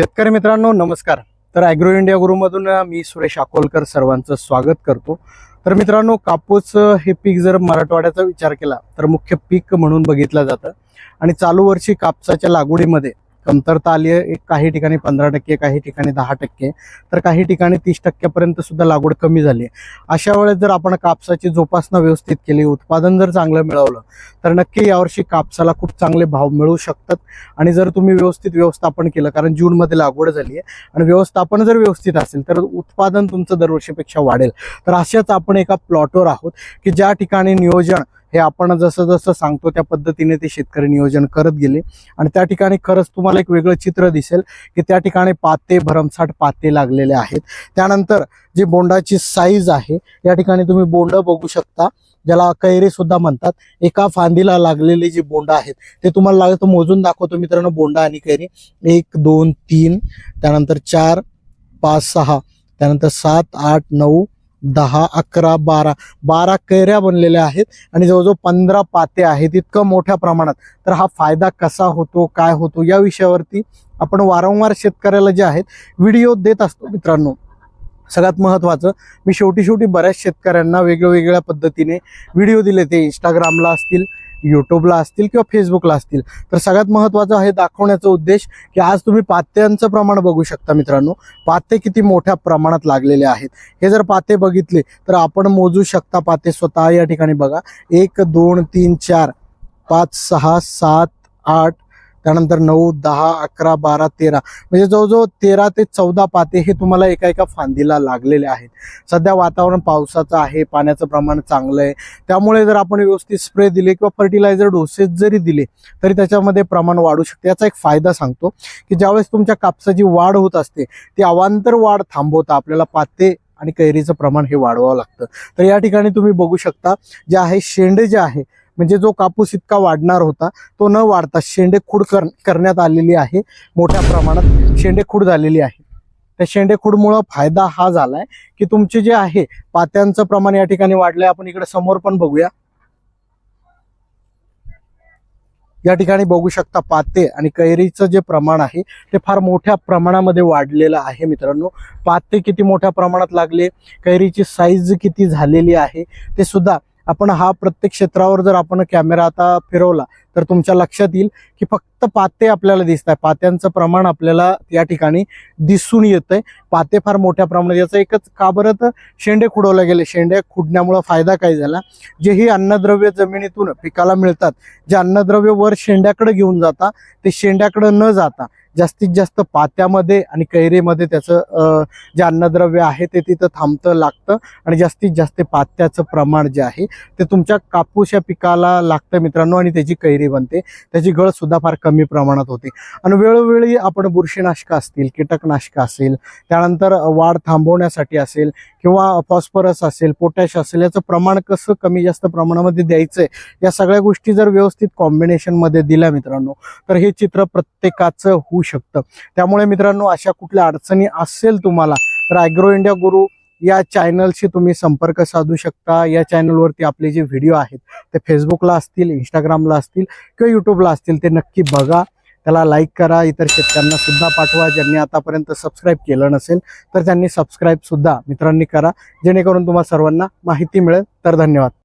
शेतकरी मित्रांनो नमस्कार. तर ॲग्रो इंडिया गुरुमधून मी सुरेश अकोलकर सर्वांचं स्वागत करतो. तर मित्रांनो कापूस हे पीक जर मराठवाड्याचा विचार केला तर मुख्य पीक म्हणून बघितलं जातं. आणि चालू वर्षी कापसाच्या लागवडीमध्ये कमतरता आली आहे. एक काही ठिकाणी पंधरा टक्के काही ठिकाणी दहा टक्के. तर काही ठिकाणी तीस टक्क्यापर्यंत सुद्धा लागवड कमी झाली आहे. अशा वेळेस जर आपण कापसाची जोपासना व्यवस्थित केली उत्पादन जर चांगलं मिळवलं तर नक्की यावर्षी कापसाला खूप चांगले भाव मिळू शकतात. आणि जर तुम्ही व्यवस्थित व्यवस्थापन केलं कारण जूनमध्ये लागवड झाली आहे आणि व्यवस्थापन जर व्यवस्थित असेल तर उत्पादन तुमचं दरवर्षीपेक्षा वाढेल. तर अशाच आपण एका प्लॉटवर आहोत की ज्या ठिकाणी नियोजन हे आपण जसं जसं सांगतो त्या पद्धतीने ते शेतकरी नियोजन करत गेले. आणि त्या ठिकाणी खरंच तुम्हाला एक वेगळं चित्र दिसेल की त्या ठिकाणी पाते भरमसाठ पाते लागलेले आहेत. त्यानंतर जी बोंडाची साईज आहे या ठिकाणी तुम्ही बोंड बघू शकता ज्याला कैरे सुद्धा म्हणतात. एका फांदीला लागलेले जी बोंड आहेत ते तुम्हाला लागतो मोजून दाखवतो मित्रांनो बोंडा आणि कैरी. एक दोन तीन त्यानंतर चार पाच सहा त्यानंतर सात आठ नऊ दहा अकरा बारा. बारा कैऱ्या बनलेल्या आहेत आणि जवळजवळ पंधरा पाते आहेत इतकं मोठ्या प्रमाणात. तर हा फायदा कसा होतो काय होतो या विषयावरती आपण वारंवार शेतकऱ्याला जे आहेत व्हिडिओ देत असतो मित्रांनो. सगळ्यात महत्त्वाचं मी शेवटी शेवटी बऱ्याच शेतकऱ्यांना वेगवेगळ्या पद्धतीने व्हिडिओ दिले ते इंस्टाग्रामला असतील यूट्यूबला असतील किंवा फेसबुकला असतील. तर सगळ्यात महत्त्वाचं हे दाखवण्याचा उद्देश की आज तुम्ही पात्यांचं प्रमाण बघू शकता मित्रांनो. पाते किती मोठ्या प्रमाणात लागलेले आहेत. हे जर पाते बघितले तर आपण मोजू शकता पाते स्वतः या ठिकाणी बघा. एक दोन तीन चार पाच सहा सात आठ त्यानंतर नऊ दहा अकरा बारा तेरा. म्हणजे जवळजवळ तेरा ते चौदा पाते हे तुम्हाला एका एका फांदीला लागलेले आहेत. सध्या वातावरण पावसाचं आहे पाण्याचं प्रमाण चांगलं आहे. त्यामुळे जर आपण व्यवस्थित स्प्रे दिले किंवा फर्टिलायझर डोसेस जरी दिले तरी त्याच्यामध्ये प्रमाण वाढू शकते. याचा एक फायदा सांगतो की ज्यावेळेस तुमच्या कापसाची वाढ होत असते ती अवांतर वाढ थांबवता. आपल्याला पाते आणि कैरीचं प्रमाण हे वाढवावं लागतं. तर या ठिकाणी तुम्ही बघू शकता जे आहे शेंडे जे आहे म्हणजे जो कापूस इतका वाढणार होता तो न वाढता शेंडेखूड कर करण्यात आलेली आहे. मोठ्या प्रमाणात शेंडेखूड झालेली आहे. त्या शेंडेखूडमुळं फायदा हा झालाय की तुमचे जे आहे पात्यांचं प्रमाण या ठिकाणी वाढलंय. आपण इकडे समोर पण बघूया. या ठिकाणी बघू शकता पाते आणि कैरीचं जे प्रमाण आहे ते फार मोठ्या प्रमाणामध्ये वाढलेलं आहे मित्रांनो. पाते किती मोठ्या प्रमाणात लागले कैरीची साईज किती झालेली आहे ते सुद्धा आपण हा प्रत्येक क्षेत्रावर जर आपण कॅमेरा आता फिरवला तर तुमच्या लक्षात येईल की फक्त पाते आपल्याला दिसत आहे पात्यांचं प्रमाण आपल्याला या ठिकाणी दिसून येतंय. पाते फार मोठ्या प्रमाणात याचं एकच का बरं तर शेंडे खुडवले गेले. शेंडे खुडण्यामुळं फायदा काय झाला? जे ही अन्नद्रव्य जमिनीतून पिकाला मिळतात जे अन्नद्रव्य वर शेंड्याकडे घेऊन जाता ते शेंड्याकडे न जाता जास्तीत जास्त पात्यामध्ये आणि कैरीमध्ये त्याचं जे अन्नद्रव्य आहे ते तिथं थांबतं लागतं आणि जास्तीत जास्त पात्याचं प्रमाण जे आहे ते तुमच्या कापूस या पिकाला लागतं मित्रांनो आणि त्याची कैरी बनते. त्याची गळसुद्धा फार कमी प्रमाणात होते. आणि वेळोवेळी आपण बुरशीनाशकं असतील कीटकनाशकं असेल त्यानंतर वाढ थांबवण्यासाठी असेल किंवा फॉस्फरस असेल पोटॅश असेल याचं प्रमाण कसं कमी जास्त प्रमाणामध्ये द्यायचंय या सगळ्या गोष्टी जर व्यवस्थित कॉम्बिनेशनमध्ये दिल्या मित्रांनो तर हे चित्र प्रत्येकाचं होऊ शकतं. त्यामुळे मित्रांनो अशा कुठल्या अडचणी असेल तुम्हाला तर ॲग्रो इंडिया गुरु या चॅनलशी तुम्ही संपर्क साधू शकता. या चॅनलवरती आपले जे व्हिडिओ आहेत ते फेसबुकला असतील इंस्टाग्रामला असतील किंवा यूट्यूबला असतील ते नक्की बघा. त्याला लाईक करा. इतर शेतकऱ्यांना सुद्धा पाठवा. ज्यांनी आतापर्यंत सबस्क्राईब केलं नसेल तर त्यांनी सबस्क्राईब सुद्धा मित्रांनी करा. जेणेकरून तुम्हाला सर्वांना माहिती मिळेल. तर धन्यवाद.